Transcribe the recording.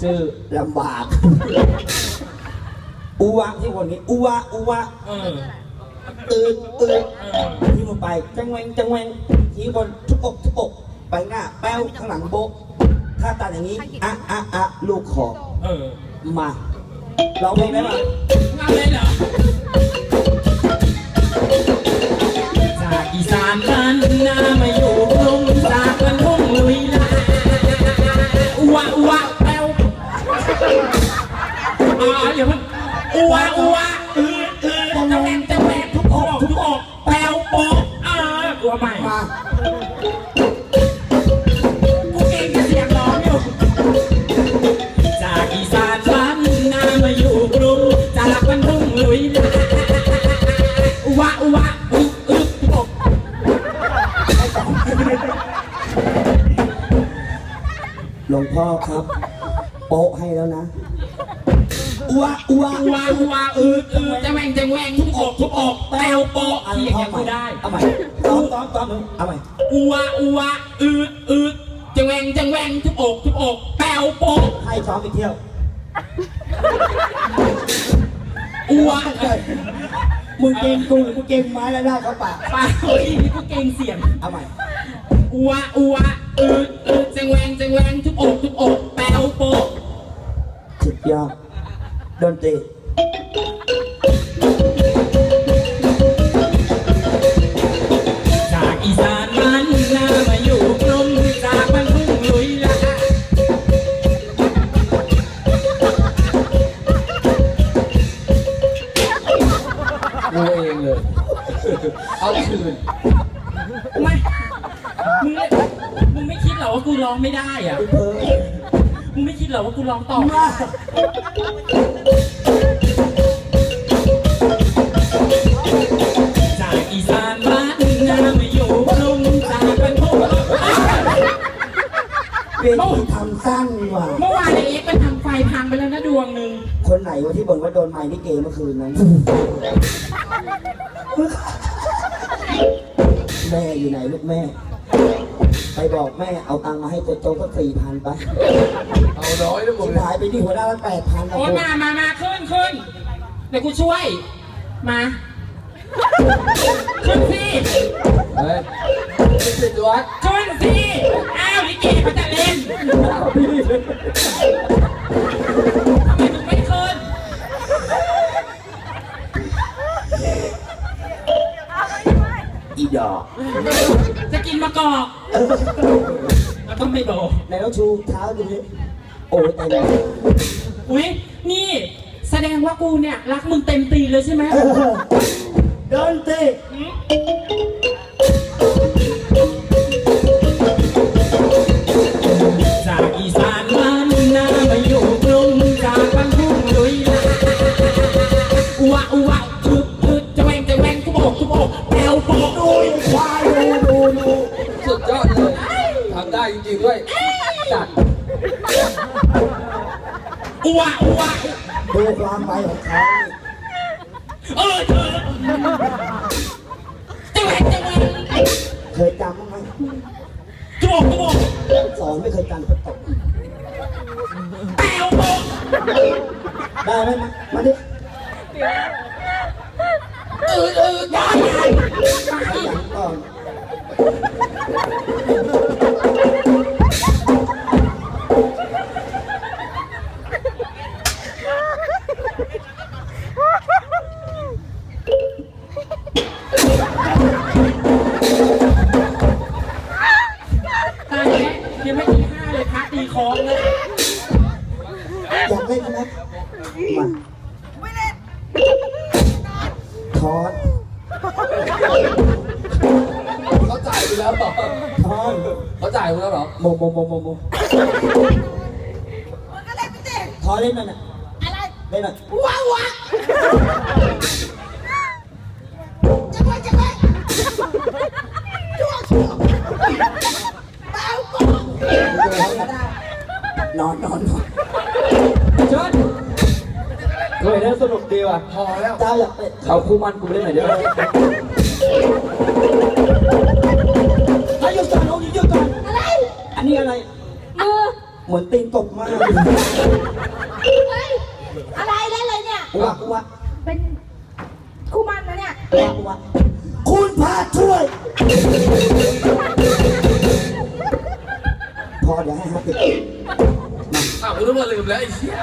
ชื่อลำบาก อุวะที่คนนี้ อุวะอุวะเอออืดอืดเออที่ลงไปจังแวงจังแวงที่บนทุบอกทุบอกไปหน้า แป้วข้างหลังโบะถ้าตัดอย่างนี้อะอะอะลูกขอเออมาร้องเพลงได้ปะเอาเลยเหรอ อุวะอุวะอืออือจะแหวกจะแหวกทุกอกทุกอกแปลวโปะเออตัวใหม่มากูเก่งแต่เสียงร้องอยู่จากอีสานบ้านนามาอยู่กรุงจากมันทุ่งลุยลาอุวะอุวะอึกอึกทุกอกหลวงพ่อครับ โปะให้แล้วนะ อุวอุวะวางวางอืดอืดจะแหวงจะแหวงทุกอกทุกอกแปลวโปะเอาที่ย่างท่อเงี้ยใหม่กูได้เอาใหม่ต้อมต้อมต้อมเอาใหม่อัวอัวอืดอืดจะแหวงจะแหวงทุกอกทุกอกแปลวโปะให้ซ้อมไปเที่ยวอัวมึงเก่งกูหรือมึงเก่งไม้แล้วได้เขาปากปาเฮ้ยนี่กูเก่งเสียงเอาใหม่อัวอัวอืดอืดจะแวงจะแวงทุกอกทุกอกแปลวโปสุดยอด ดนตรีจากอีสานบ้านนามาอยู่กรุงจากมันทุ่งลุยลากูเองเลย เอาคืนไม่มึงไม่มึงไม่คิดเหรอว่ากูร้องไม่ได้อะ เออ มึงไม่คิดเหรอว่ากูร้องต่อมาจากอีสานบ้านนามาอยู่กรุงจากเป็นพวกเวทีทำสั้นว่ะเมื่อวานไอ้เอ็กซ์ไปทำไฟพังไปแล้วนะดวงหนึ่งคนไหนวะที่บ่นว่าโดนไม้นี่เกเมื่อคืนนั้น แม่อยู่ไหนลูกแม่ ไปบอกแม่เอาตังค์มาให้โจโจ้ก็สี่พันไปเอาน้อยนะมึชิงบหายไปที่หัวหน้าละแปดพันนะโอ้คุณมามามาขึ้นขึ้นเดี๋ยวกูช่วย มา ขึ้นสิเฮ้ยไม่ติดวัดขึ้นสิอ้าวลิเกเขาจะเล่น อีดอกจะกินมะกอกแล้วก็ไม่โดนไหนเราชูเท้าดูดิโอ้ยตายแล้วอุ้ยนี่ แสดงว่ากูเนี่ย รักมึงเต็มตีเลยใช่ไหมเออดนต อุวะอุวะดูความไปของเขานี่เออเธอจะแหวงจะแหวงเคยจำบ้างไหมทุบอกทุบอกสอนไม่เคยจำก็ตกแปลวโปะได้ไหมมามาดิอืดอืดได้ไงขยันก่อน ทอนเขาจ่ายไปแล้วเหรอทอนเขาจ่ายไปแล้วเหรอโมโมโมโมโมทอนเล่นหน่อยนะอะไรเล่นหน่อยว้าวว้าจะไปจะไปชั่วชั่วเปล่าโกงนอนนอนนอนเชิญ เฮ้ยแล้วสนุกดีว่ะพอแล้วเจ้าอยากเป็นเขาคู่มันกูเล่นหน่อยเดี๋ยวให้หยุดก่อนเอาหยุดก่อนอะไร อันนี้อะไร มือเหมือนตีนตกมากเฮ้ยอะไรเล่นเลยเนี่ยวะวะเป็นคู่มันนะเนี่ยวะวะคุณพาช่วย พอเดี๋ยวให้ฮัทติดอ้าวคุณรู้ว่าลืมแล้วไอ้เหี้ย